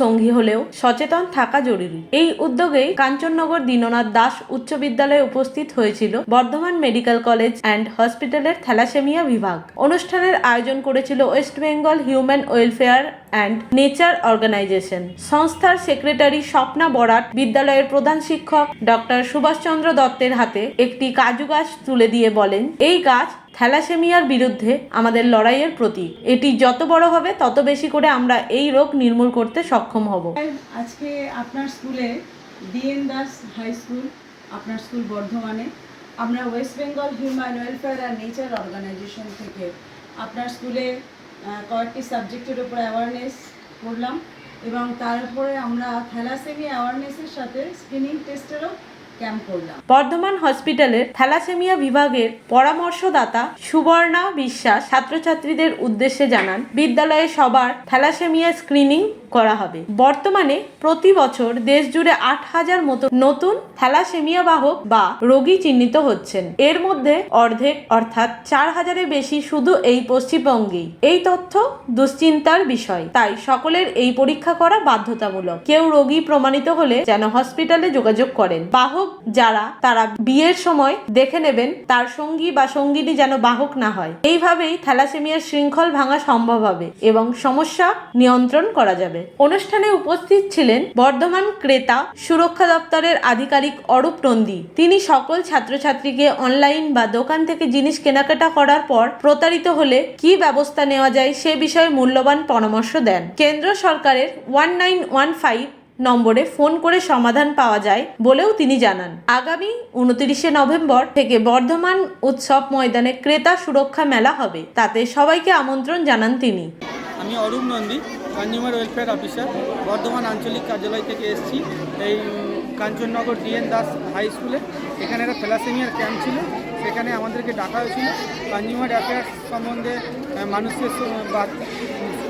সঙ্গী হলেও সচেতন থাকা জরুরি। এই উদ্যোগেই কাঞ্চননগর দীননাথ দাস উচ্চ বিদ্যালয়ে উপস্থিত হয়েছিল বর্ধমান মেডিকেল কলেজ অ্যান্ড হসপিটালের থ্যালাসেমিয়া বিভাগ। অনুষ্ঠানের আয়োজন করেছিল West Bengal human welfare and nature organisation. সংস্থার সেক্রেটারি স্বপ্না বরাট বিদ্যালয়ের প্রধান শিক্ষক ডক্টর সুভাষচন্দ্র দত্তের হাতে একটি কাজু গাছ তুলে দিয়ে বলেন, এই গাছ থ্যালাসেমিয়ার বিরুদ্ধে আমাদের লড়াইয়ের প্রতীক। এটি যত বড় হবে, তত বেশি করে আমরা এই রোগ নির্মূল করতে সক্ষম হব। আজকে আপনার স্কুলে ডিএন দাস হাই স্কুল, আপনার স্কুল বর্ধমানে, আমরা West Bengal human welfare and nature organisation থেকে আপনার স্কুলে কয়েকটি সাবজেক্টের উপর অ্যাওয়ারনেস করলাম এবং তারপরে আমরা থ্যালাসেমি অ্যাওয়ারনেসের সাথে স্ক্রিনিং টেস্টেরও বর্ধমান হসপিটালের থ্যালাসেমিয়া বিভাগের পরামর্শদাতা সুবর্ণা বিশ্বাস ছাত্রছাত্রীদের উদ্দেশ্যে জানান, বিদ্যালয়ে সবার থ্যালাসেমিয়া স্ক্রিনিং করা হবে। বর্তমানে প্রতি বছর দেশ জুড়ে আট হাজার মতো নতুন থ্যালাসেমিয়া বাহক বা রোগী চিহ্নিত হচ্ছেন। এর মধ্যে অর্ধেক অর্থাৎ চার হাজারের বেশি শুধু এই পশ্চিমবঙ্গেই। এই তথ্য দুশ্চিন্তার বিষয়। তাই সকলের এই পরীক্ষা করা বাধ্যতামূলক। কেউ রোগী প্রমাণিত হলে যেন হসপিটালে যোগাযোগ করেন। বাহক যারা তারা বিয়ের সময় দেখে নেবেন তার সঙ্গী বা সঙ্গিনী যেন বাহক না হয়। এইভাবেই থ্যালাসেমিয়ার শৃঙ্খল ভাঙা সম্ভব হবে এবং সমস্যা নিয়ন্ত্রণ করা যাবে। অনুষ্ঠানে উপস্থিত ছিলেন বর্ধমান ক্রেতা সুরক্ষা দপ্তরের আধিকারিক অরূপ নন্দী। তিনি সকল ছাত্রছাত্রীকে অনলাইন বা দোকান থেকে জিনিস কেনাকাটা করার পর প্রতারিত হলে কি ব্যবস্থা নেওয়া যায় সে বিষয়ে মূল্যবান পরামর্শ দেন। কেন্দ্র সরকারের ওয়ান নাইন ওয়ান ফাইভ নম্বরে ফোন করে সমাধান পাওয়া যায় বলেও তিনি জানান। আগামী উনত্রিশে নভেম্বর থেকে বর্ধমান উৎসব ময়দানে ক্রেতা সুরক্ষা মেলা হবে। তাতে সবাইকে আমন্ত্রণ জানান তিনি। আমি Arup Nandi, consumer welfare officer, Bardhaman আঞ্চলিক কার্যালয় থেকে এসেছি। এই কাঞ্চননগর ডিএন দাস হাই স্কুলে। এখানে একটা ফেলাসেমিয়ার ক্যাম্প ছিল। সেখানে আমাদেরকে ডাকা হয়েছিল। কনজিউমার অ্যাফেয়ার্স সম্বন্ধে মানুষের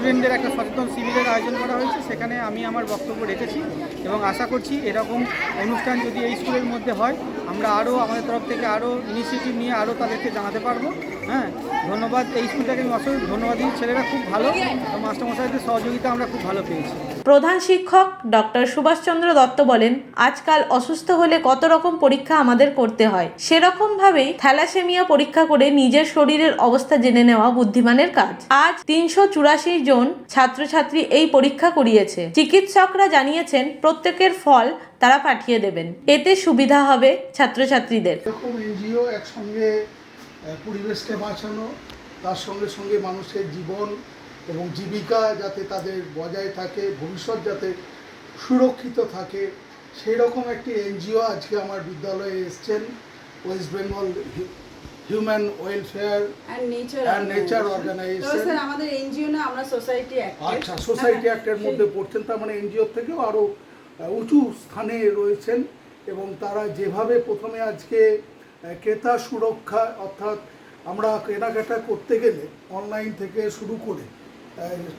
স্টুডেন্টদের একটা সচেতন শিবিরের আয়োজন করা হয়েছে, সেখানে আমি আমার বক্তব্য রেখেছি এবং আশা করছি এরকম অনুষ্ঠান যদি এই স্কুলের মধ্যে হয়, আমরা আরও আমাদের তরফ থেকে আরও ইনিশিয়েটিভ নিয়ে আরও তাদেরকে জানাতে পারব। হ্যাঁ ধন্যবাদ। এই স্কুলটাকে আমি অসংখ্য ধন্যবাদ দিই ছেলেরা খুব ভালো মাস্টারমশাইদের সহযোগিতা আমরা খুব ভালো পেয়েছি। প্রধান শিক্ষক ডক্টর সুভাষচন্দ্র দত্ত বলেন, আজকাল অসুস্থ হলে কত রকম পরীক্ষা আমাদের করতে হয়। সেরকম ভাবেই থ্যালাসেমিয়া পরীক্ষা করে নিজের শরীরের অবস্থা জেনে নেওয়া বুদ্ধিমানের কাজ। আজ তিনশো চুরাশি জন ছাত্রছাত্রী এই পরীক্ষা করিয়েছে। চিকিৎসকরা জানিয়েছেন, প্রত্যেকের ফল তারা পাঠিয়ে দেবেন। এতে সুবিধা হবে ছাত্রছাত্রীদের। এনজিও একসঙ্গে পরিবেশকে বাঁচানো, তার সঙ্গে সঙ্গে মানুষের জীবন এবং জীবিকা যাতে তাদের বজায় থাকে, ভবিষ্যৎ যাতে সুরক্ষিত থাকে সেই রকম একটি এনজিও আজকে আমার বিদ্যালয়ে এসছেন, West Bengal human welfare and nature And nature organization. Sir আমাদের এনজিও না আমরা সোসাইটি আচ্ছা সোসাইটি অ্যাক্টের মধ্যে পড়ছেন তার মানে এনজিওর থেকেও আরও উঁচু স্থানে রয়েছেন এবং তারা যেভাবে প্রথমে আজকে ক্রেতা সুরক্ষা অর্থাৎ আমরা কেনাকাটা করতে গেলে অনলাইন থেকে শুরু করে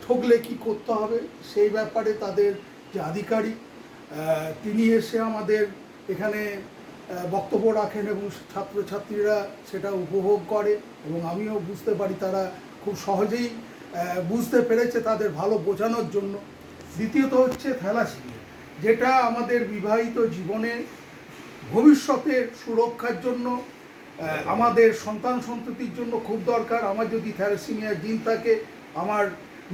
ঠকলে কি করতে হবে সেই ব্যাপারে তাদের যে আধিকারিক তিনি এসে আমাদের এখানে বক্তব্য রাখেন এবং ছাত্রছাত্রীরা সেটা উপভোগ করে এবং আমিও বুঝতে পারি তারা খুব সহজেই বুঝতে পেরেছে তাদের ভালো বোঝানোর জন্য। দ্বিতীয়ত হচ্ছে থ্যালাসিমিয়া যেটা আমাদের বিবাহিত জীবনে ভবিষ্যতের সুরক্ষার জন্য আমাদের সন্তান সন্ততির জন্য খুব দরকার। আমার যদি থ্যালাসিমিয়া জিন থাকে, আমার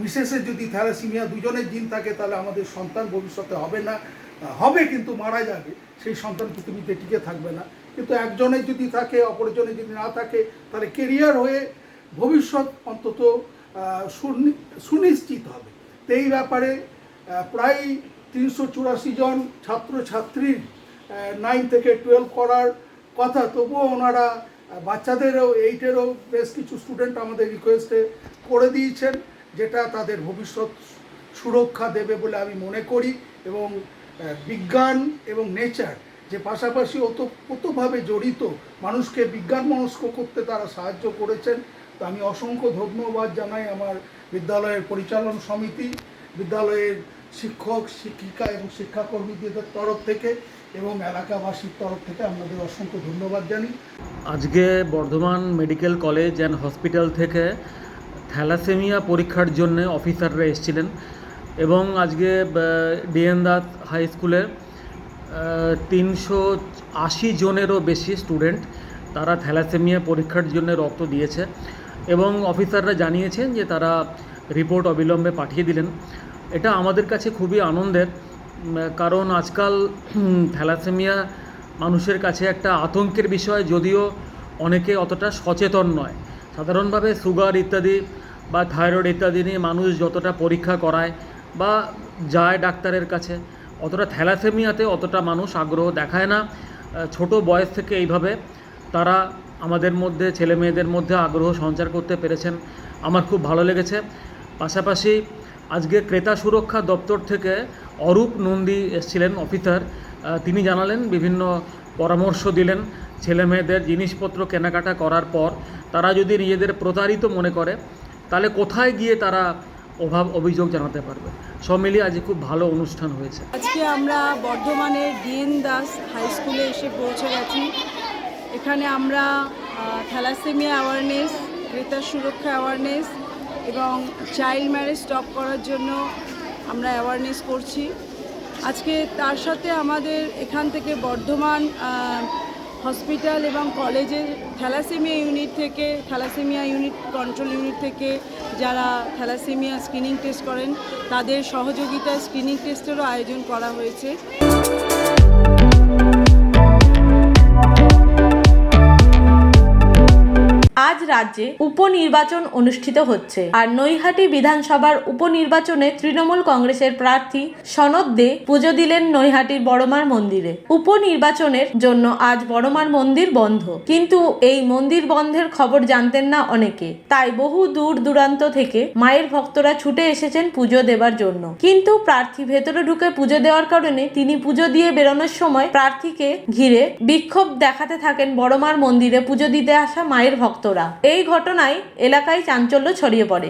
মিসেসের যদি থ্যালাসিমিয়া দুজনের জিন থাকে, তাহলে আমাদের সন্তান ভবিষ্যতে হবে না। হবে কিন্তু মারা যাবে, সেই সন্তান পৃথিবীতে টিকে থাকবে না। কিন্তু একজনে যদি থাকে অপরজনের যদি না থাকে, তাহলে কেরিয়ার হয়ে ভবিষ্যৎ অন্তত সুনি- সুনিশ্চিত হবে। তো এই ব্যাপারে প্রায় তিনশো চুরাশি জন ছাত্রছাত্রীর নাইন থেকে টুয়েলভ করার কথা। তবুও ওনারা বাচ্চাদেরও এইটেরও বেশ কিছু স্টুডেন্ট আমাদের রিকোয়েস্টে করে দিয়েছেন, যেটা তাদের ভবিষ্যৎ সুরক্ষা দেবে বলে আমি মনে করি এবং বিজ্ঞান এবং নেচার যে পাশাপাশি ওতপ্রোতভাবে জড়িত মানুষকে বিজ্ঞান মনস্ক করতে তারা সাহায্য করেছেন। তো আমি অসংখ্য ধন্যবাদ জানাই আমার বিদ্যালয়ের পরিচালন সমিতি, বিদ্যালয়ের শিক্ষক, শিক্ষিকা এবং শিক্ষাকর্মীদের তরফ থেকে এবং এলাকাবাসীর তরফ থেকে আপনাদের অসংখ্য ধন্যবাদ জানি। আজকে Bardhaman medical college and hospital থেকে থ্যালাসেমিয়া পরীক্ষার জন্য অফিসাররা এসেছিলেন। এবং আজকে ডিএন দাস হাই স্কুলের তিনশো আশি জনেরও বেশি স্টুডেন্ট তারা থ্যালাসেমিয়া পরীক্ষার জন্য রক্ত দিয়েছে এবং অফিসাররা জানিয়েছেন যে তারা রিপোর্ট অবিলম্বে পাঠিয়ে দিলেন। এটা আমাদের কাছে খুবই আনন্দের কারণ আজকাল থ্যালাসেমিয়া মানুষের কাছে একটা আতঙ্কের বিষয়, যদিও অনেকে অতটা সচেতন নয়। সাধারণভাবে সুগার ইত্যাদি বা থাইরয়েড ইত্যাদি নিয়ে মানুষ যতটা পরীক্ষা করায় বা যায় ডাক্তারের কাছে। অতটা থ্যালাসেমিয়াতে অতটা মানুষ আগ্রহ দেখায় না। ছোট বয়স থেকে এইভাবে তারা আমাদের মধ্যে, ছেলে মেয়েদের মধ্যে আগ্রহ সঞ্চার করতে পেরেছেন। আমার খুব ভালো লেগেছে। পাশাপাশি আজকে ক্রেতা সুরক্ষা দপ্তর থেকে অরূপ নন্দী এসেছিলেন অফিসার। তিনি জানালেন, বিভিন্ন পরামর্শ দিলেন ছেলে মেয়েদের জিনিসপত্র কেনাকাটা করার পর। তারা যদি নিজেদের প্রতারিত মনে করে, তাহলে কোথায় গিয়ে তারা অভাব অভিযোগ জানাতে পারবে। সব মিলিয়ে আজকে খুব ভালো অনুষ্ঠান হয়েছে। আজকে আমরা বর্ধমানের ডিএন দাস হাই স্কুলে এসে পৌঁছে গেছি। এখানে আমরা থ্যালাসেমিয়া অ্যাওয়ারনেস ক্রেতা সুরক্ষা অ্যাওয়ারনেস এবং চাইল্ড ম্যারেজ স্টপ করার জন্য আমরা অ্যাওয়ারনেস করছি। আজকে তার সাথে আমাদের এখান থেকে বর্ধমান হসপিটাল এবং কলেজের থ্যালাসেমিয়া ইউনিট থেকে, থ্যালাসেমিয়া ইউনিট কন্ট্রোল ইউনিট থেকে যারা থ্যালাসেমিয়া স্ক্রিনিং টেস্ট করেন, তাদের সহযোগিতায় স্ক্রিনিং টেস্টেরও আয়োজন করা হয়েছে। আজ রাজ্যে উপনির্বাচন অনুষ্ঠিত হচ্ছে। আর নৈহাটি বিধানসভার উপনির্বাচনে তৃণমূল কংগ্রেসের প্রার্থী সনদ দে পুজো দিলেন নৈহাটির বড়মার মন্দিরে। উপনির্বাচনের জন্য আজ বড়মার মন্দির বন্ধ। কিন্তু এই মন্দির বন্ধের খবর জানতেন না অনেকে। তাই বহু দূর দূরান্ত থেকে মায়ের ভক্তরা ছুটে এসেছেন পুজো দেবার জন্য। কিন্তু প্রার্থী ভেতরে ঢুকে পুজো দেওয়ার কারণে তিনি পুজো দিয়ে বেরোনোর সময় প্রার্থীকে ঘিরে বিক্ষোভ দেখাতে থাকেন বড়মার মন্দিরে পুজো দিতে আসা মায়ের ভক্তরা এই ঘটনায় এলাকায় চাঞ্চল্য ছড়িয়ে পড়ে।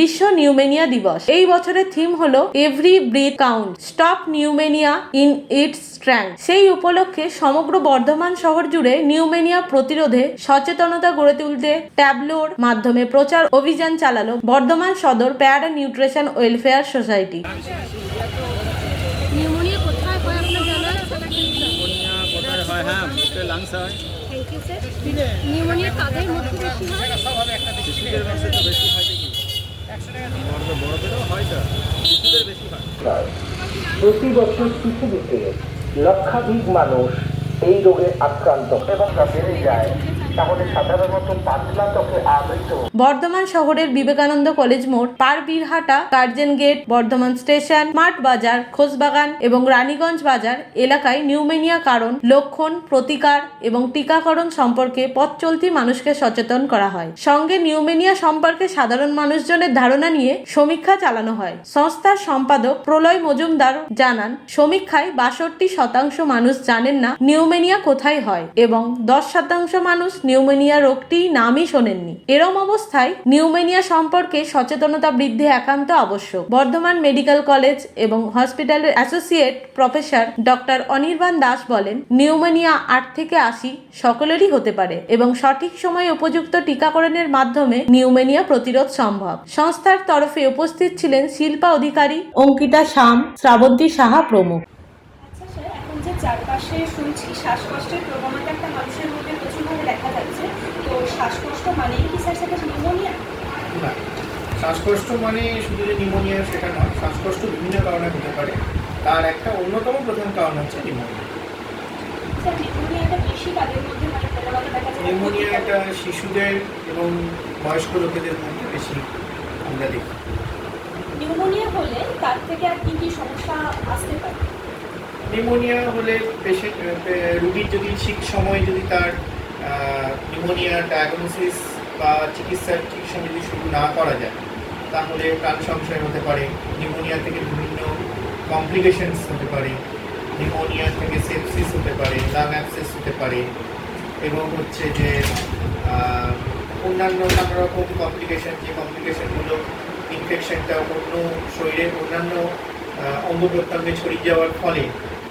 বিশ্ব নিউমেনিয়া দিবস। এই বছরের থিম হলো every breath count stop pneumonia in its strand সেই উপলক্ষে সমগ্র বর্ধমান শহর জুড়ে নিউমেনিয়া প্রতিরোধে সচেতনতা গড়ে তুলতে ট্যাবলোর মাধ্যমে প্রচার অভিযান চালালো বর্ধমান সদর প্যারা নিউট্রিশন ওয়েলফেয়ার সোসাইটি। নিউমোনিয়া কোথায়? হয় হয় হ্যাঁ। হয় মধ্যে বেশি হয়? শিশুদের মধ্যে তো বেশি হয় প্রতি বছর পৃথিবীতে লক্ষাধিক মানুষ এই রোগে আক্রান্ত এবং তা বেড়ে যায় বর্ধমান শহরের বিবেকানন্দ কলেজ মোড়, Parbirhata, Curzon gate, Bardhaman station smart Bazaar Khosbagan এবং রানীগঞ্জ বাজার এলাকায় নিউমেনিয়া কারণ, লক্ষণ, প্রতিকার এবং টিকাকরণ সম্পর্কে পথ চলতি মানুষকে সচেতন করা হয়। সঙ্গে নিউমেনিয়া সম্পর্কে সাধারণ মানুষজনের ধারণা নিয়ে সমীক্ষা চালানো হয়। সংস্থার সম্পাদক প্রলয় মজুমদার জানান, সমীক্ষায় বাষট্টি শতাংশ মানুষ জানেন না নিউমেনিয়া কোথায় হয় এবং দশ শতাংশ মানুষ নিউমেনিয়া রোগটি নামই শোনেননি। এরম অবস্থায় নিউমেনিয়া সম্পর্কে সচেতনতা বৃদ্ধি একান্ত আবশ্যক। বর্ধমান মেডিকেল কলেজ এবং হসপিটালের associate professor doctor Anirban Das বলেন, নিউমোনিয়া আট থেকে আশি সকলেরই হতে পারে এবং সঠিক সময়ে উপযুক্ত টিকাকরণের মাধ্যমে নিউমোনিয়া প্রতিরোধ সম্ভব। সংস্থার তরফে উপস্থিত ছিলেন শিল্পা অধিকারী অঙ্কিতা শাম, শ্রাবন্তী সাহা প্রমুখ। আচ্ছা চারপাশে শুনছি, শ্বাসকষ্টের প্রবণতা একটা মানুষের মধ্যে প্রচুরভাবে দেখা যাচ্ছে তো শ্বাসকষ্ট মানেই কি স্যার সেটা নিউমোনিয়া না শ্বাসকষ্ট মানে শুধু যে নিউমোনিয়া সেটা নয় শ্বাসকষ্ট বিভিন্ন কারণে হতে পারে। তার একটা অন্যতম প্রধান কারণ হচ্ছে নিউমোনিয়া মানে যায় নিউমোনিয়াটা শিশুদের এবং বয়স্ক লোকেদের মধ্যে বেশি আমরা দেখি। নিউমোনিয়া হলে তার থেকে আর কি কি সমস্যা আসতে পারে? নিউমোনিয়া হলে পেশেন্ট রুগীর যদি ঠিক সময় যদি তার নিউমোনিয়া ডায়াগনোসিস বা চিকিৎসার সময় যদি শুরু না করা যায়, তাহলে প্রাণ সংশয় হতে পারে নিউমোনিয়া থেকে বিভিন্ন কমপ্লিকেশনস হতে পারে নিউমোনিয়া থেকে সেপসিস হতে পারে লাং অ্যাক্সেস হতে পারে, এবং হচ্ছে যে অন্যান্য নানা রকম কমপ্লিকেশন যে কমপ্লিকেশনগুলো ইনফেকশনটা অন্য শরীরের অন্যান্য অঙ্গ প্রত্যঙ্গে ছড়িয়ে যাওয়ার ফলে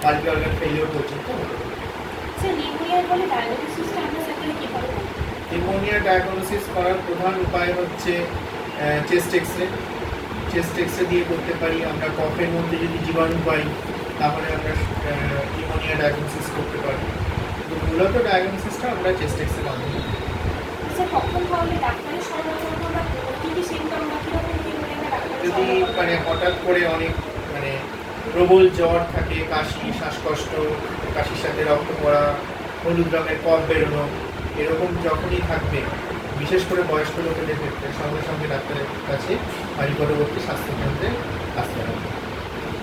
মাল্টি অর্গান ফেলিওর পর্যন্ত হতে পারে। নিউমোনিয়া ডায়াগনোসিস করার প্রধান উপায় হচ্ছে chest X ray chest X ray দিয়ে করতে পারি আমরা কফের মধ্যে যদি জীবাণু পাই তাহলে আমরা নিউমোনিয়া ডায়াগনোসিস করতে পারি। তো মূলত ডায়াগনোসিসটা আমরা চেস্ট এক্স রে মাধ্যমে ডাক্তারের যদি মানে হঠাৎ করে অনেক মানে প্রবল জ্বর থাকে কাশি শ্বাসকষ্ট কাশির সাথে রক্ত পড়া হলুদ রঙের কফ বেরোনো এরকম যখনই থাকবে বিশেষ করে বয়স্ক লোকেদের ক্ষেত্রে সঙ্গে সঙ্গে ডাক্তারের কাছে বা নিকটবর্তী স্বাস্থ্যকেন্দ্রে আসতে হবে।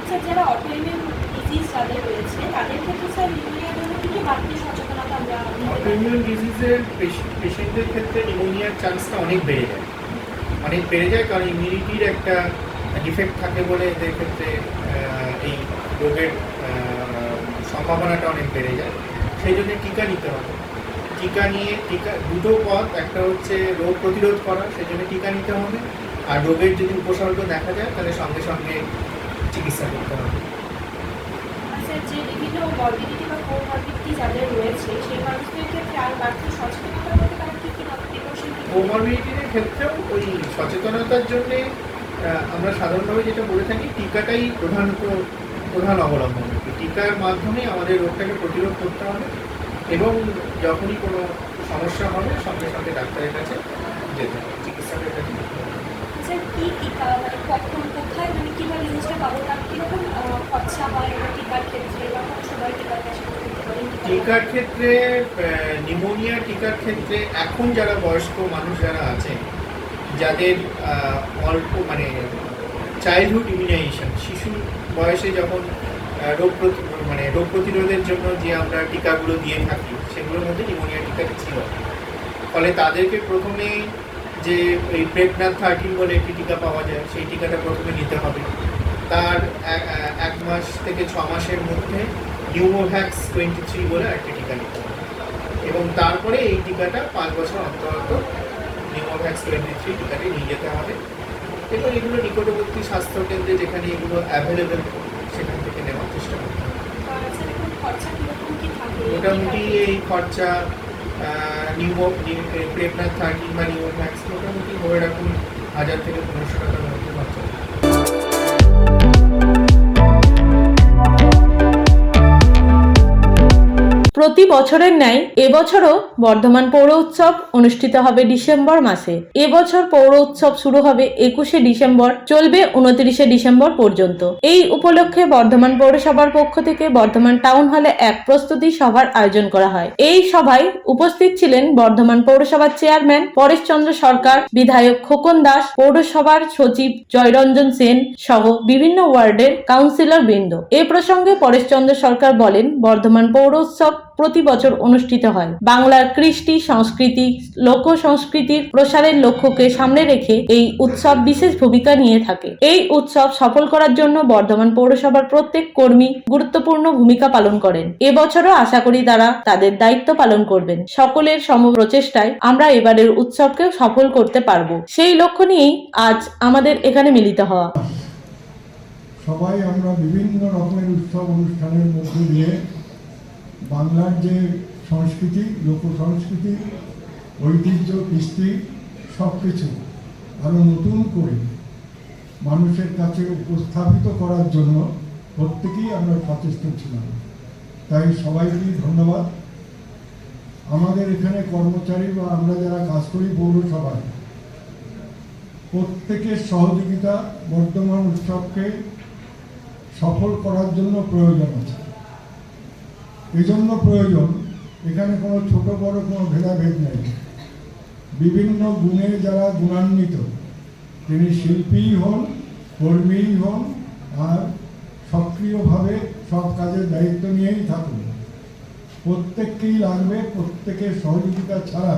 স্যার যারা অটোইমিউন ডিজিজ যাদের রয়েছে তাদের ক্ষেত্রে স্যার নিউমোনিয়ার জন্য কী কী বাড়তি সচেতনতা আমরা অটোইমিউন ডিজিজের পেশেন্টদের ক্ষেত্রে নিউমোনিয়ার চান্সটা অনেক বেড়ে যায়। অনেক বেড়ে যায় কারণ ইমিউনিটির একটা ডিফেক্ট থাকে বলে এদের ক্ষেত্রে রোগের সম্ভাবনাটা অনেক বেড়ে যায়। সেই জন্য টিকা নিতে হবে। টিকা নিয়ে টিকা দুটো পথ একটা হচ্ছে রোগ প্রতিরোধ করা সেই জন্য টিকা নিতে হবে। আর রোগের যদি উপসর্গ দেখা যায় তাহলে সঙ্গে সঙ্গে চিকিৎসা করতে হবে। কোমরবিডিটির ক্ষেত্রেও ওই সচেতনতার জন্য আমরা সাধারণভাবে যেটা বলে থাকি টিকাটাই প্রধানত প্রধান অবলম্বন। করবে টিকার মাধ্যমে আমাদের রোগটাকে প্রতিরোধ করতে হবে এবং যখনই কোনো সমস্যা হবে সঙ্গে সঙ্গে ডাক্তারের কাছে যেতে হবে চিকিৎসকের কাছে টিকা মানে মানে টিকার ক্ষেত্রে নিউমোনিয়া টিকার ক্ষেত্রে এখন যারা বয়স্ক মানুষ যারা আছেন যাদের অল্প মানে চাইল্ডহুড ইমিউনাইজেশন শিশু বয়সে যখন রোগ মানে রোগ প্রতিরোধের জন্য যে আমরা টিকাগুলো দিয়ে থাকি, সেগুলোর মধ্যে নিউমোনিয়া টিকাটা ছিল। ফলে তাদেরকে প্রথমে যে এই প্রেগনার থার্টিন বলে একটি টিকা পাওয়া যায়, সেই টিকাটা প্রথমে নিতে হবে। তার এক- মাস থেকে ছ মাসের মধ্যে নিউমোভ্যাক্স টোয়েন্টি থ্রি বলে একটা টিকা নিতে হবে। এবং তারপরে এই টিকাটা পাঁচ বছর অন্তর অন্তর নিউমোভ্যাক্স টোয়েন্টি থ্রি টিকাটি নিয়ে যেতে হবে। এবং এগুলো নিকটবর্তী স্বাস্থ্যকেন্দ্রে যেখানে এগুলো অ্যাভেলেবেল সেখান থেকে নেওয়ার চেষ্টা করতে থাকে? মোটামুটি এই খরচা নিউ প্রেগনার থার্টিন বা নিউ ম্যাক্স মোটামুটি ধরে রাখুন হাজার থেকে পনেরোশো টাকার প্রতি বছরের ন্যায় এবছরও বর্ধমান পৌর উৎসব অনুষ্ঠিত হবে ডিসেম্বর মাসে। এবছর পৌর উৎসব শুরু হবে একুশে ডিসেম্বর, চলবে উনত্রিশে ডিসেম্বর পর্যন্ত। এই উপলক্ষে বর্ধমান পৌরসভার পক্ষ থেকে বর্ধমান টাউন হলে এক প্রস্তুতি সভার আয়োজন করা হয়। এই সভায় উপস্থিত ছিলেন বর্ধমান পৌরসভার চেয়ারম্যান পরেশ চন্দ্র সরকার, বিধায়ক খোকন দাস, পৌরসভার সচিব জয়রঞ্জন সেন সহ বিভিন্ন ওয়ার্ডের কাউন্সিলর বৃন্দ এ প্রসঙ্গে পরেশচন্দ্র সরকার বলেন, বর্ধমান পৌর উৎসব প্রতি বছর অনুষ্ঠিত হয়। বাংলার কৃষ্টি সংস্কৃতি, লোক সংস্কৃতির প্রসারের লক্ষ্যকে সামনে রেখে এই উৎসব বিশেষ ভূমিকা নিয়ে থাকে। এই উৎসব সফল করার জন্য বর্ধমান পৌরসভার প্রত্যেক কর্মী গুরুত্বপূর্ণ ভূমিকা পালন করেন। এবছরও আশা করি তারা তাদের দায়িত্ব পালন করবেন। সকলের সম প্রচেষ্টায় আমরা এবারের উৎসবকে সফল করতে পারব। সেই লক্ষ্য নিয়েই আজ আমাদের এখানে মিলিত হওয়া। সবাই আমরা বিভিন্ন রকমের উৎসব অনুষ্ঠানের মধ্যে দিয়ে বাংলার যে সংস্কৃতি লোক সংস্কৃতি, ঐতিহ্য, কৃষ্টি সব কিছু আরও নতুন করে মানুষের কাছে উপস্থাপিত করার জন্য প্রত্যেকেই আমরা সচেষ্ট ছিলাম। তাই সবাইকেই ধন্যবাদ। আমাদের এখানে কর্মচারী বা আমরা যারা কাজ করি পৌরসভায়, প্রত্যেকের সহযোগিতা বর্তমান উৎসবকে সফল করার জন্য প্রয়োজন আছে। এজন্য প্রয়োজন, এখানে কোনো ছোট, বড় কোনো ভেদাভেদ নেই। বিভিন্ন গুণে যারা গুণান্বিত, তিনি শিল্পীই হন, কর্মীই হন, আর সক্রিয়ভাবে সব কাজের দায়িত্ব নিয়েই থাকুন। প্রত্যেককেই লাগবে, প্রত্যেকের সহযোগিতা ছাড়া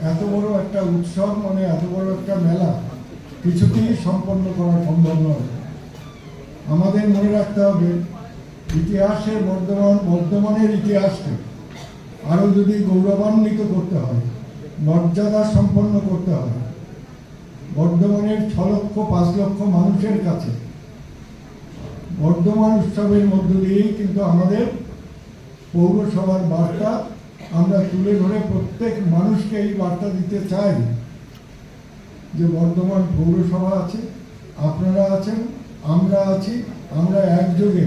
এত বড় একটা উৎসব মানে এত বড় একটা মেলা কিছুতেই সম্পন্ন করা সম্ভব নয়। আমাদের মনে রাখতে হবে ইতিহাসে বর্ধমান বর্ধমানের ইতিহাসকে আরও যদি গৌরবান্বিত করতে হয়, মর্যাদা সম্পন্ন করতে হয় বর্ধমানের ছ লক্ষ, পাঁচ লক্ষ মানুষের কাছে বর্ধমান উৎসবের মধ্য দিয়েই কিন্তু আমাদের পৌরসভার বার্তা আমরা তুলে ধরে প্রত্যেক মানুষকে এই বার্তা দিতে চাই যে বর্ধমান পৌরসভা আছে, আপনারা আছেন, আমরা আছি, আমরা একযোগে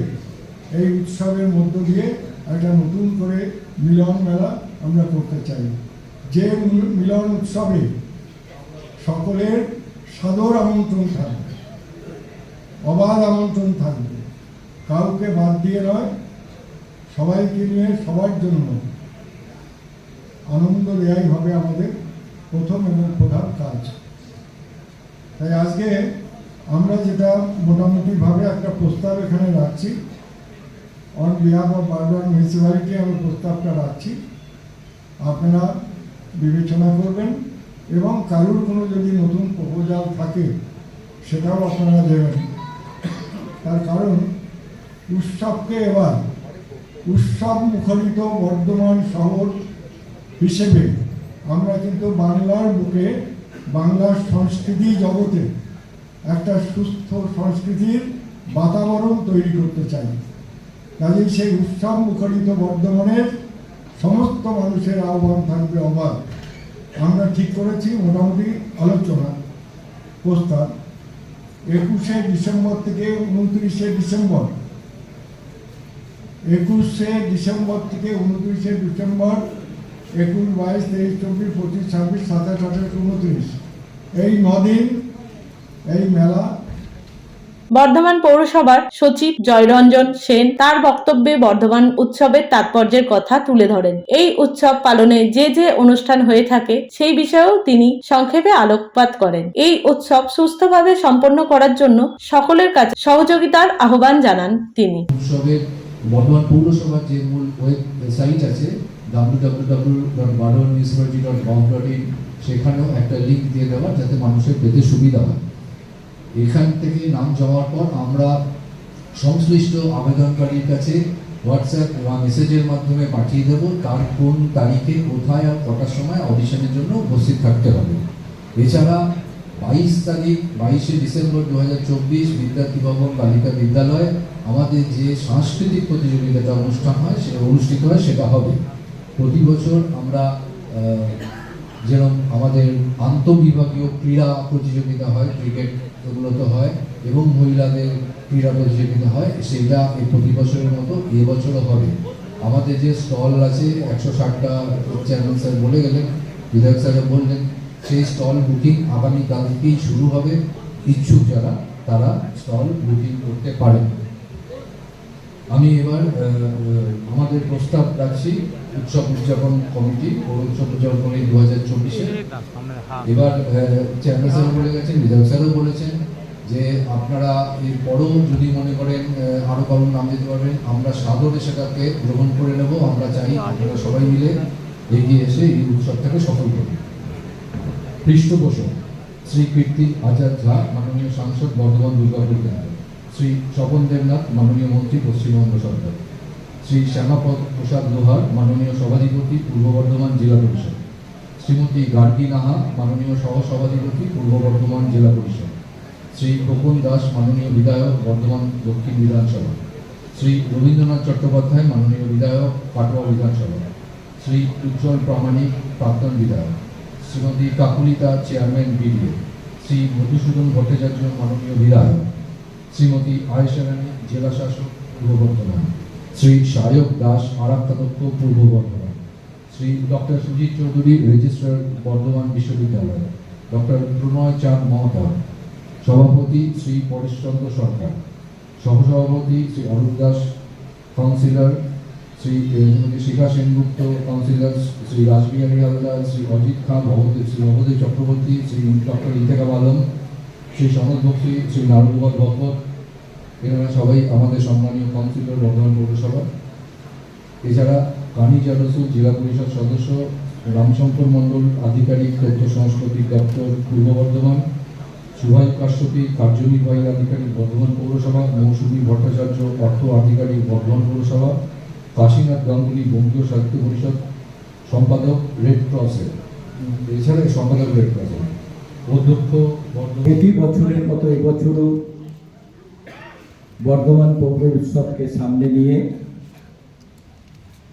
এই উৎসবের মধ্য দিয়ে একটা নতুন করে মিলন মেলা আমরা করতে চাই। যে মিলন উৎসবে সকলের সাদর আমন্ত্রণ থাকবে, অবাধ আমন্ত্রণ থাকবে। কাউকে বাদ দিয়ে নয়, সবাইকে নিয়ে সবার জন্য আনন্দ দেয়াই হবে আমাদের প্রথম এবং প্রধান কাজ। তাই আজকে আমরা যেটা মোটামুটিভাবে একটা প্রস্তাব এখানে রাখছি অন বিহাফ অফ বারবার মিউনিসিপ্যালিটি আমি প্রস্তাবটা রাখছি আপনারা বিবেচনা করবেন এবং কারুর কোনো যদি নতুন প্রপোজাল থাকে সেটাও আপনারা দেবেন তার কারণ উৎসবকে এবার উৎসব মুখরিত বর্ধমান শহর হিসেবে আমরা কিন্তু বাংলার বুকে বাংলার সংস্কৃতি জগতে একটা সুস্থ সংস্কৃতির বাতাবরণ তৈরি করতে চাই। কাজেই সেই উৎসব মুখরিত বর্ধমানের সমস্ত মানুষের আহ্বান থাকবে অবাধ আমরা ঠিক করেছি, মোটামুটি আলোচনা, প্রস্তাব। একুশে ডিসেম্বর থেকে উনত্রিশে ডিসেম্বর। একুশে ডিসেম্বর থেকে উনত্রিশে ডিসেম্বর, একুশ, বাইশ, তেইশ, চব্বিশ, পঁচিশ, ছাব্বিশ, সাতাশ, আঠাশ, উনত্রিশ। এই নদিন, এই মেলা বর্ধমান পৌরসভার সচিব জয়রঞ্জন সেন তার বক্তব্যে বর্ধমান উৎসবের তাৎপর্যের কথা তুলে ধরেন। এই উৎসব পালনে যে যে অনুষ্ঠান হয়ে থাকে, সেই বিষয়েও তিনি সংক্ষেপে আলোকপাত করেন। এই উৎসব সুস্থভাবে সম্পন্ন করার জন্য সকলের কাছে সহযোগিতার আহ্বান জানান তিনি। বর্ধমান পৌরসভার যে মূল ওয়েবসাইট আছে সেখানেও একটা লিঙ্ক দিয়ে দেওয়া যাতে মানুষের পেতে সুবিধা হয়। এখান থেকে নাম জমার পর আমরা সংশ্লিষ্ট আবেদনকারীর কাছে হোয়াটসঅ্যাপ বা মেসেজের মাধ্যমে পাঠিয়ে দেবো তার কোন তারিখে, কোথায় আর কটার সময় অডিশনের জন্য উপস্থিত থাকতে হবে। এছাড়া বাইশ তারিখ, বাইশে ডিসেম্বর দু হাজার চব্বিশ বিদ্যার্থী ভবন বালিকা বিদ্যালয়ে আমাদের যে সাংস্কৃতিক প্রতিযোগিতা অনুষ্ঠান হয়, সেটা অনুষ্ঠিত হয়, সেটা হবে। প্রতি বছর আমরা যেরকম আমাদের আন্তঃবিভাগীয় ক্রীড়া প্রতিযোগিতা হয়, ক্রিকেট এগুলো তো হয় এবং মহিলাদের ক্রীড়া প্রতিযোগিতা হয় সেইটা এই প্রতি বছরের মতো এবছরও হবে। আমাদের যে স্টল আছে, একশো ষাটটা চেয়ারম্যান স্যার বলে গেলেন, বিধায়ক স্যারও বললেন, সেই স্টল বুকিং আগামীকাল থেকেই শুরু হবে। ইচ্ছুক যারা, তারা স্টল বুকিং করতে পারেন। আমি এবার আমাদের প্রস্তাব রাখছি উৎসব উদযাপন কমিটি উৎসব উদযাপন দু হাজার চব্বিশে। এবার চেয়ারম্যান স্যারও বলে গেছেন স্যারও বলেছেন যে আপনারা এরপরও যদি মনে করেন আহ, আরও কারোর নাম দিতে পারবেন আমরা সাদরে সেটাকে গ্রহণ করে নেব আমরা চাই আপনারা সবাই মিলে এগিয়ে এসে এই উৎসবটাকে সফল করুন। পৃষ্ঠপোষক শ্রী কীর্তি আচার্য মাননীয় সাংসদ বর্ধমান দুর্গাপুর শ্রী স্বপন দেবনাথ, মাননীয় মন্ত্রী, পশ্চিমবঙ্গ সরকার। শ্রী শ্যামাপদ প্রসাদ লোহার, মাননীয় সভাধিপতি, পূর্ব বর্ধমান জেলা পরিষদ। শ্রীমতী গার্গী নাহা, মাননীয় সহসভাধিপতি, পূর্ব বর্ধমান জেলা পরিষদ। শ্রী খোকন দাস, মাননীয় বিধায়ক, বর্ধমান দক্ষিণ বিধানসভা। শ্রী রবীন্দ্রনাথ চট্টোপাধ্যায়, মাননীয় বিধায়ক কাটোয়া বিধানসভা। শ্রী উজ্জ্বল প্রামাণিক, প্রাক্তন বিধায়ক। শ্রীমতী কাকুলিতা, চেয়ারম্যান বিডিএ শ্রী মধুসূদন ভট্টাচার্য, মাননীয় বিধায়ক। শ্রীমতী আয়েশা রানী জেলা শাসক পূর্ব বর্ধমান। শ্রী সায়ক দাস আরাক্তাধ্যক্ষ পূর্ব বর্ধমান। শ্রী ডক্টর সুজিত চৌধুরী, রেজিস্ট্রার, বর্ধমান বিশ্ববিদ্যালয়। ডক্টর প্রণয় চাঁদ মহতাব সভাপতি শ্রী পরেশচন্দ্র সরকার। সহসভাপতি Shri Arup Das, councillor Shri Shikha Sengupta, councillor Shri Rashbehari Haldar, Shri Ajit Khan Bhagabati Shri Bhagabati Chakraborty, Shri doctor Intekab Alam Shri Sanad Bakshi Shri Narugopal ভগবত এনারা সবাই আমাদের সম্মানীয় কাউন্সিলর বর্ধমান পৌরসভা। এছাড়া কানি জারসুল জেলা পরিষদ সদস্য রামশঙ্কর মণ্ডল আধিকারিক তথ্য সংস্কৃতি দপ্তর পূর্ব বর্ধমান সুভাষ কাশ্যপী কার্যনির্বাহী আধিকারিক বর্ধমান পৌরসভা মৌসুমী ভট্টাচার্য অর্থ আধিকারিক বর্ধমান পৌরসভা কাশীনাথ গাঙ্গুলি বঙ্গীয় সাহিত্য পরিষদ সম্পাদক রেড ক্রসের। এছাড়া সম্পাদক রেড ক্রসের। অধ্যক্ষ প্রতি বছরের মতো এবছরও বর্ধমান পৌর উৎসবকে সামনে নিয়ে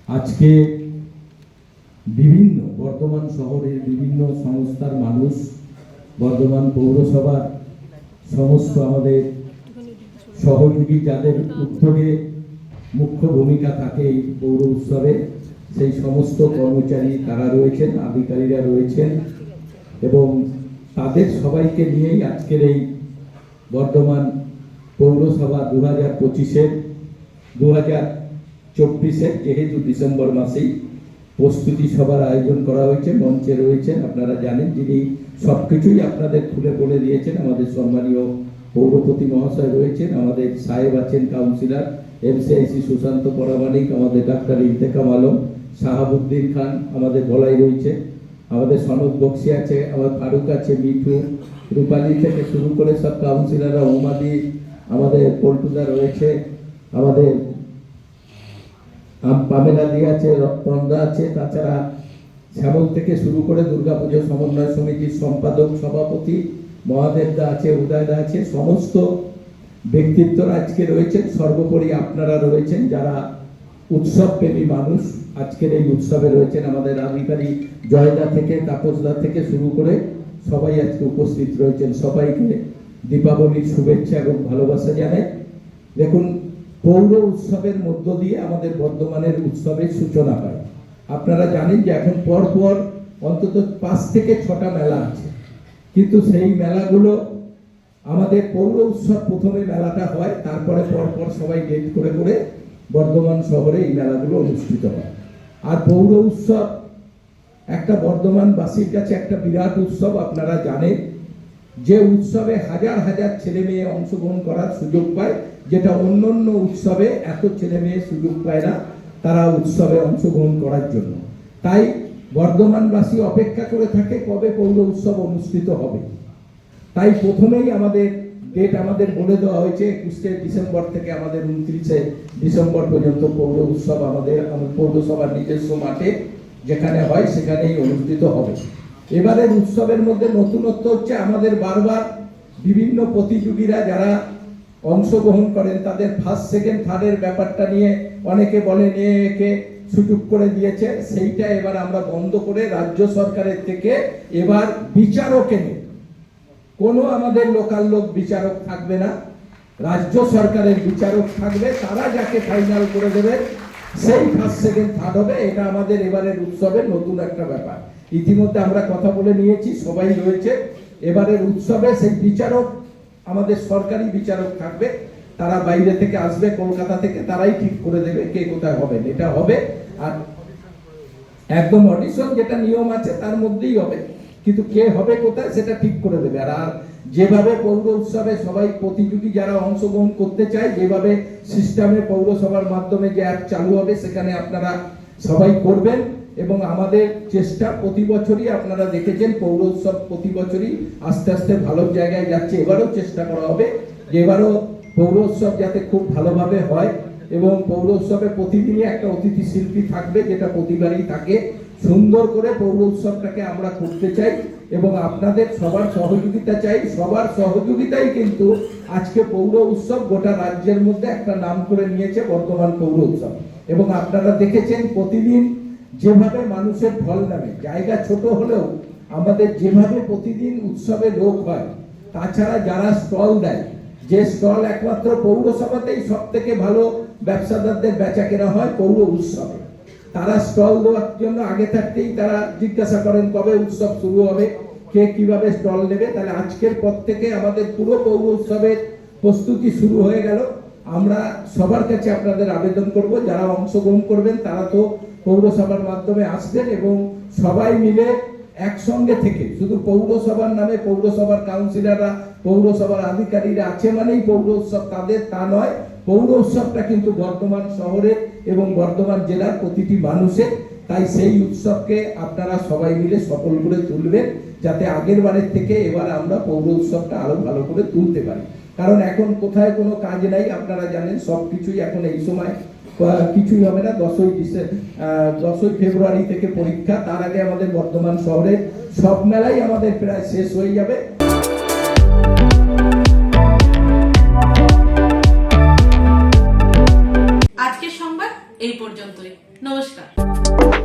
আজকে বিভিন্ন বর্ধমান শহরের বিভিন্ন সংস্থার মানুষ, বর্ধমান পৌরসভার সমস্ত আমাদের সহযোগী যাদের উদ্যোগে মুখ্য ভূমিকা থাকে এই পৌর উৎসবে, সেই সমস্ত কর্মচারী তারা রয়েছেন আধিকারীরা রয়েছেন এবং তাদের সবাইকে নিয়েই আজকের এই বর্ধমান পৌরসভা দু হাজার পঁচিশের দু হাজার চব্বিশের যেহেতু ডিসেম্বর মাসেই প্রস্তুতি সভার আয়োজন করা হয়েছে, মঞ্চে রয়েছেন, আপনারা জানেন যিনি সব কিছুই আপনাদের খুলে বলে দিয়েছেন, আমাদের সম্মানীয় পৌরপতি মহাশয় রয়েছেন, আমাদের সাহেব আছেন কাউন্সিলর, এমসিআইসি সুশান্ত পরামানিক আমাদের ডাক্তার ইন্তেকাম আলম, শাহাবুদ্দিন খান, আমাদের গলায় রয়েছে। আমাদের সনদ বক্সি আছে, আমার ফারুক আছে, মিঠু, রূপালী থেকে শুরু করে সব কাউন্সিলররা উমাদি, আমাদের পল্টুদা রয়েছে, আমাদের পামেলা দি আছে, রতনদা আছে, তাছাড়া শ্যামল থেকে শুরু করে দুর্গাপুজো সমন্বয় সমিতির সম্পাদক, সভাপতি, মহাদেবদা আছে, উদয়দা আছে, সমস্ত ব্যক্তিত্বরা আজকে রয়েছেন, সর্বোপরি আপনারা রয়েছেন, যারা উৎসবপ্রেমী মানুষ আজকের এই উৎসবে রয়েছেন, আমাদের আধিকারিক জয়দা থেকে, তাপসদা থেকে শুরু করে সবাই আজকে উপস্থিত রয়েছেন। সবাইকে দীপাবলির শুভেচ্ছা এবং ভালোবাসা জানাই। দেখুন, পৌর উৎসবের মধ্য দিয়ে আমাদের বর্ধমানের উৎসবের সূচনা হয়। আপনারা জানেন যে এখন পর পর অন্তত পাঁচ থেকে ছটা মেলা আছে। কিন্তু সেই মেলাগুলো আমাদের পৌর উৎসব প্রথমে মেলাটা হয়, তারপরে পর পর সবাই ডেট করে করে বর্ধমান শহরে এই মেলাগুলো অনুষ্ঠিত হয়। আর পৌর উৎসব একটা বর্ধমানবাসীর কাছে একটা বিরাট উৎসব আপনারা জানেন, যে উৎসবে হাজার হাজার ছেলে মেয়ে অংশগ্রহণ করার সুযোগ পায়, যেটা অন্য অন্য উৎসবে এত ছেলে মেয়ে সুযোগ পায় না, তারা উৎসবে অংশগ্রহণ করার জন্য। তাই বর্ধমানবাসী অপেক্ষা করে থাকে কবে পৌর উৎসব অনুষ্ঠিত হবে। তাই প্রথমেই আমাদের ডেট আমাদের বলে দেওয়া হয়েছে, একুশে ডিসেম্বর থেকে আমাদের উনত্রিশে ডিসেম্বর পর্যন্ত পৌর উৎসব আমাদের, পৌরসভার নিজস্ব মাঠে যেখানে হয়, সেখানেই অনুষ্ঠিত হবে। এবারের উৎসবের মধ্যে নতুনত্ব হচ্ছে আমাদের বারবার বিভিন্ন প্রতিযোগীরা যারা অংশগ্রহণ করেন, তাদের ফার্স্ট সেকেন্ড থার্ডের ব্যাপারটা নিয়ে অনেকে বলেন, এ, একে সুযোগ করে দিয়েছে। সেইটা এবার আমরা বন্ধ করে রাজ্য সরকারের থেকে এবার বিচারক এনে কোনো আমাদের লোকাল লোক বিচারক থাকবে না। রাজ্য সরকারের বিচারক থাকবে, তারা যাকে ফাইনাল করে দেবে সেই ফার্স্ট সেকেন্ড থার্ড হবে, এটা আমাদের এবারের উৎসবের নতুন একটা ব্যাপার। ইতিমধ্যে আমরা কথা বলে নিয়েছি, সবাই রয়েছে। এবারের উৎসবে সেই বিচারক, আমাদের সরকারি বিচারক থাকবে। তারা বাইরে থেকে আসবে, কলকাতা থেকে, তারাই ঠিক করে দেবে কে কোথায় হবেন এটা হবে। আর একদম অডিশন যেটা নিয়ম আছে, তার মধ্যেই হবে। কিন্তু কে হবে কোথায়, সেটা ঠিক করে দেবে। আর যেভাবে পৌর উৎসবে সবাই প্রতিযোগী যারা অংশগ্রহণ করতে চায়, যেভাবে সিস্টেমে পৌরসভার মাধ্যমে যে অ্যাপ চালু হবে, সেখানে আপনারা সবাই করবেন। এবং আমাদের চেষ্টা প্রতি বছরই আপনারা দেখেছেন, পৌর উৎসব প্রতি বছরই আস্তে আস্তে ভালো জায়গায় যাচ্ছে। এবারও চেষ্টা করা হবে যে এবারও পৌর উৎসব যাতে খুব ভালোভাবে হয়। এবং পৌর উৎসবে প্রতিদিনই একটা অতিথি শিল্পী থাকবে, যেটা প্রতিবারই থাকে। সুন্দর করে পৌর উৎসবটাকে আমরা করতে চাই এবং আপনাদের সবার সহযোগিতা চাই। সবার সহযোগিতাই কিন্তু আজকে পৌর উৎসব, গোটা রাজ্যের মধ্যে একটা নাম করে নিয়েছে বর্তমান পৌর উৎসব। এবং আপনারা দেখেছেন প্রতিদিন যেভাবে মানুষের ঢল নামে, জায়গা ছোট হলেও আমাদের যেভাবে প্রতিদিন উৎসবে লোক হয়, তাছাড়া যারা স্টল দেয়, যে স্টল একমাত্র পৌরসভাতেই সব থেকে ভালো ব্যবসাদারদের বেচা কেনা হয় পৌর উৎসবে। তারা স্টল দেওয়ার জন্য আগে থাকতেই তারা জিজ্ঞাসা করেন কবে উৎসব শুরু হবে, কে কীভাবে স্টল নেবে। তাহলে আজকের পর থেকে আমাদের পুরো পৌর উৎসবের প্রস্তুতি শুরু হয়ে গেল। আমরা সবার কাছে আপনাদের আবেদন করব, যারা অংশগ্রহণ করবেন তারা তো পৌরসভার মাধ্যমে আসবেন এবং সবাই মিলে একসঙ্গে থেকে, শুধু পৌরসভার নামে পৌরসভার কাউন্সিলররা, পৌরসভার আধিকারিকরা আছে মানেই পৌর উৎসব তাদের, তা নয়। পৌর উৎসবটা কিন্তু বর্ধমান শহরের এবং বর্ধমান জেলার প্রতিটি মানুষের। তাই সেই উৎসবকে আপনারা সবাই মিলে সফল করে তুলবেন, যাতে আগের বারের থেকে এবার আমরা পৌর উৎসবটা আরও ভালো করে তুলতে পারি। কারণ এখন কোথায় কোনো কাজ নাই, আপনারা জানেন, সব কিছুই এখন এই সময় কিছুই হবে না, দশই দশই ফেব্রুয়ারি থেকে পরীক্ষা। তার আগে আমাদের বর্তমান শহরে সব মেলাই আমাদের প্রায় শেষ হয়ে যাবে। এই পর্যন্তই। নমস্কার।